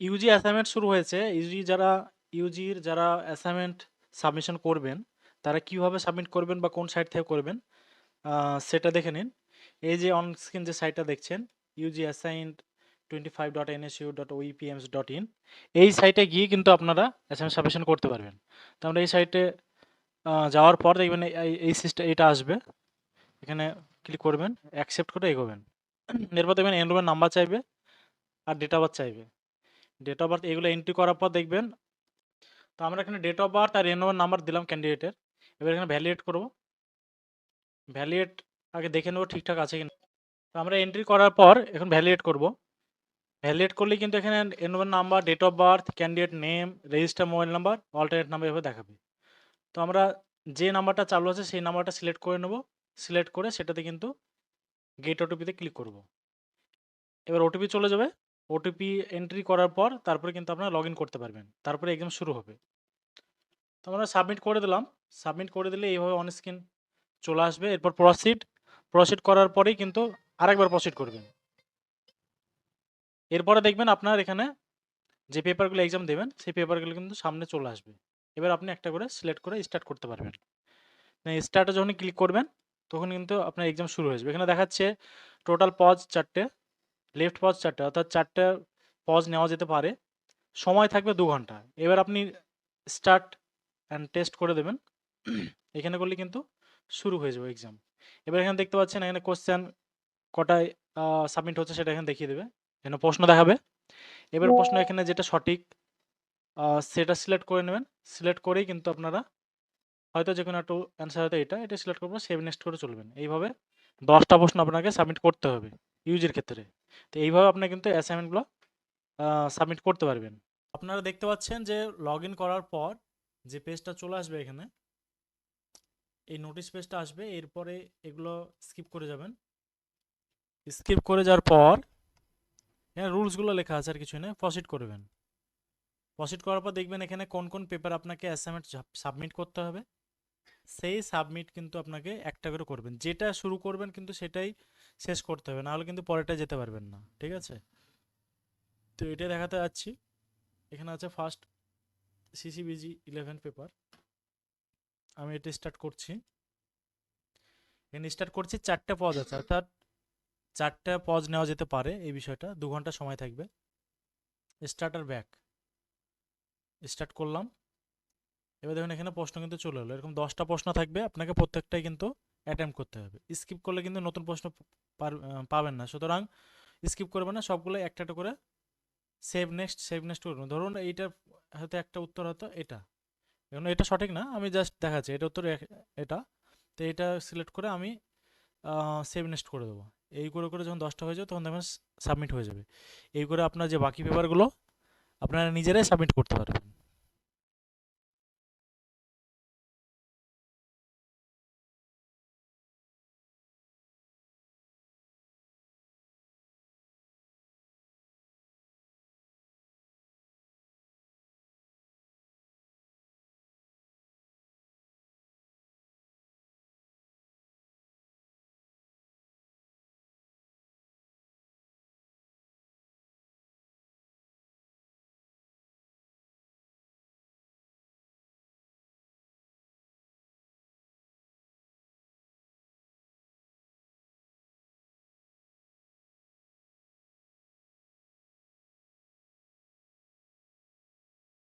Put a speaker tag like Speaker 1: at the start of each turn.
Speaker 1: Yuji assignment শুরু হয়েছে। Yuji যারা ইউজির যারা অ্যাসাইনমেন্ট সাবমিশন করবেন, তারা কীভাবে সাবমিট করবেন বা কোন সাইট থেকে করবেন সেটা দেখে নিন। এই যে অন স্ক্রিন যে সাইটটা দেখছেন UG assigned twenty five dot NSU dot OEPMS dot in এই সাইটে গিয়ে কিন্তু আপনারা অ্যাসাইনমেন্ট সাবমিশন করতে পারবেন। তো আমরা এই সাইটে যাওয়ার পর দেখবেন এই এই সিস্টে এটা আসবে। এখানে ক্লিক করবেন, অ্যাকসেপ্ট করে এগোবেন। এরপর দেখবেন এনরোলমেন্ট নাম্বার চাইবে আর ডেট বার্থ চাইবে। ডেট অফ বার্থ এগুলো এন্ট্রি করার পর দেখবেন তো আমরা এখানে ডেট অফ বার্থ আর এনরোলমেন্ট নাম্বার দিলাম ক্যান্ডিডেটের। এবার এখানে ভ্যালিডেট করব। ভ্যালিডেট আগে দেখে নেব ঠিকঠাক আছে কিনা। তো আমরা এন্ট্রি করার পর এখন ভ্যালিডেট করব। ভ্যালিডেট করলেই কিন্তু এখানে enrolment number, date of birth, candidate name, register mobile number, alternate number এভাবে দেখাবে। তো আমরা যে নাম্বারটা চালু আছে সেই নাম্বারটা সিলেক্ট করে নেব। সিলেক্ট করে সেটাতে কিন্তু গেট ওটিপিতে ক্লিক করব। এবার ওটিপি চলে যাবে। ওটিপি এন্ট্রি করার পর তারপরে কিন্তু আপনারা লগইন করতে পারবেন। তারপরে এক্সাম শুরু হবে। তো আমরা সাবমিট করে দিলাম। সাবমিট করে দিলে এইভাবে অন স্ক্রিন চলে আসবে। এরপর প্রসিড, প্রসিড করার পরেই কিন্তু আরেকবার প্রসিড করবেন। এরপরে দেখবেন আপনার এখানে যে পেপারগুলো এক্সাম দেবেন সেই পেপারগুলো কিন্তু সামনে চলে আসবে। এবার আপনি একটা করে সিলেক্ট করে স্টার্ট করতে পারবেন। স্টার্টে যখনই ক্লিক করবেন তখন কিন্তু আপনার এক্সাম শুরু হয়ে যাবে। এখানে দেখাচ্ছে টোটাল পজ ৪ টে, লেফট পজ ৪ টে অর্থাৎ ৪ টে পজ নেওয়া যেতে পারে। সময় থাকবে ২ ঘণ্টা। এবার আপনি স্টার্ট অ্যান্ড টেস্ট করে দেবেন। এখানে করলে কিন্তু শুরু হয়ে যাবে এক্সাম। এবার এখানে দেখতে পাচ্ছেন এখানে কোয়েশ্চেন কটায় সাবমিট হচ্ছে সেটা এখানে দেখিয়ে দেবে। এখানে প্রশ্ন দেখাবে। এবার প্রশ্ন এখানে যেটা সঠিক সেটা সিলেক্ট করে নেবেন। সিলেক্ট করেই কিন্তু আপনারা হয়তো যেকোনো একটা অ্যান্সার হয়তো এটা, এটা সিলেক্ট করবেন সেভ নেক্সট করে চলবেন। এইভাবে ১০ টা প্রশ্ন আপনাকে সাবমিট করতে হবে ইউজির ক্ষেত্রে। তো এইভাবে আপনারা কিন্তু অ্যাসাইনমেন্টগুলো সাবমিট করতে পারবেন। আপনারা দেখতে পাচ্ছেন যে লগইন করার পর যে পেজটা চলে আসবে এখানে এই নোটিশ পেজটা আসবে। এরপরে এগুলো স্কিপ করে যাবেন। স্কিপ করে যাওয়ার পর এখানে রুলসগুলো লেখা আছে আর কিছুই না। প্রসিড করবেন। প্রসিড করার পর দেখবেন এখানে কোন, কোন পেপার আপনাকে অ্যাসাইনমেন্ট সাবমিট করতে হবে। সেই সাবমিট কিন্তু আপনাকে একটা করে করবেন। যেটা শুরু করবেন কিন্তু সেটাই শেষ করতে হবে। নাহলে কিন্তু পরেরটায় যেতে পারবেন না। ঠিক আছে? তো এটাই দেখাতে যাচ্ছি। এখানে আছে ফার্স্ট সিসিবিজি 11 পেপার। আমি এটা স্টার্ট করছি। এখানে স্টার্ট করছি ৪ টে পজ আছে, অর্থাৎ ৪ টা পজ নেওয়া যেতে পারে এই বিষয়টা। ২ ঘণ্টা সময় থাকবে। স্টার্ট আর ব্যাক। স্টার্ট করলাম। এবার দেখুন এখানে প্রশ্ন কিন্তু চলে এলো। এরকম দশটা প্রশ্ন থাকবে। আপনাকে প্রত্যেকটাই কিন্তু অ্যাটেম্প করতে হবে। স্কিপ করলে কিন্তু নতুন প্রশ্ন পার পাবেন না। সুতরাং স্কিপ করবেন না। সবগুলো একটা, একটা করে সেভ নেক্সট, সেভ নেক্সট করবেন। ধরুন এইটার হয়তো একটা উত্তর হয়তো এটা। এখন এটা সঠিক না। আমি জাস্ট দেখাচ্ছি। এটা উত্তর এটা। তো এটা সিলেক্ট করে আমি সেভ নেক্সট করে দেবো এই করে, করে যখন দশটা হয়ে যাবে তখন দেখবেন সাবমিট হয়ে যাবে। এই করে আপনার যে বাকি পেপারগুলো আপনারা নিজেরাই সাবমিট করতে পারবেন।